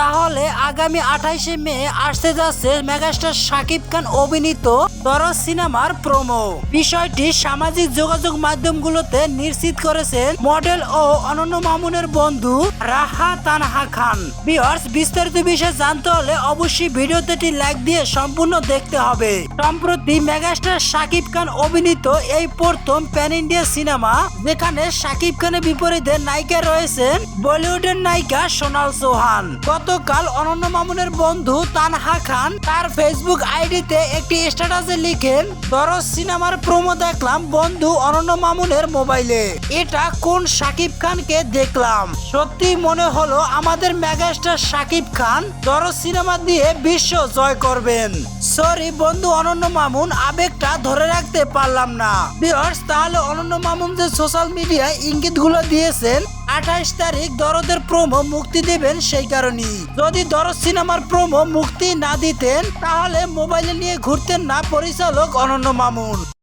তাহলে আগামী আঠাইশে মে আসতে যাচ্ছে মেগাস্টার শাকিব খান অভিনীত দরজ সিনেমার প্রোমো। বিষয়টি সামাজিক যোগাযোগ মাধ্যমগুলোতে নিশ্চিত করেছেন মডেল ও অনন্য মামুনের বন্ধু রাহা তানহা খান। বিয়ার্স বিস্তারিত বিষয়ে জানতে হলে অবশ্যই ভিডিওতে একটি লাইক দিয়ে সম্পূর্ণ দেখতে হবে। সম্প্রতি মেগাস্টার শাকিব খান অভিনীত এই প্রথম প্যান ইন্ডিয়া সিনেমা, যেখানে শাকিব খানের বিপরীতে নায়িকা রয়েছেন বলিউডের নায়িকা সোনাল চৌহান। গতকাল অনন্য মামুনের বন্ধু তানহা খান তার ফেসবুক আইডিতে একটি স্ট্যাটাসে লিখেন, দরজ সিনেমার প্রোমো দেখলাম বন্ধু অনন্য মামুনের মোবাইলে এটা কোন শাকিব খানকে দেখলাম? সত্যি মনে হলো আমাদের মেগাস্টার শাকিব খান দরজ সিনেমা দিয়ে বিশ্ব জয় করবেন। সরি বন্ধু অনন্য মামুন, আবেগটা ধরে রাখতে পারলাম না। বিয়ার্স তাহলে অনন্য মামুন যে সোশ্যাল মিডিয়ায় ইঙ্গিতগুলো দিয়েছেন আঠাইশ তারিখ দরদের প্রোমো মুক্তি দেবেন সেই কারণেই। যদি দরদ সিনেমার প্রোমো মুক্তি না দিতেন, তাহলে মোবাইলে নিয়ে ঘুরতেন না পরিচালক অনন্য মামুন।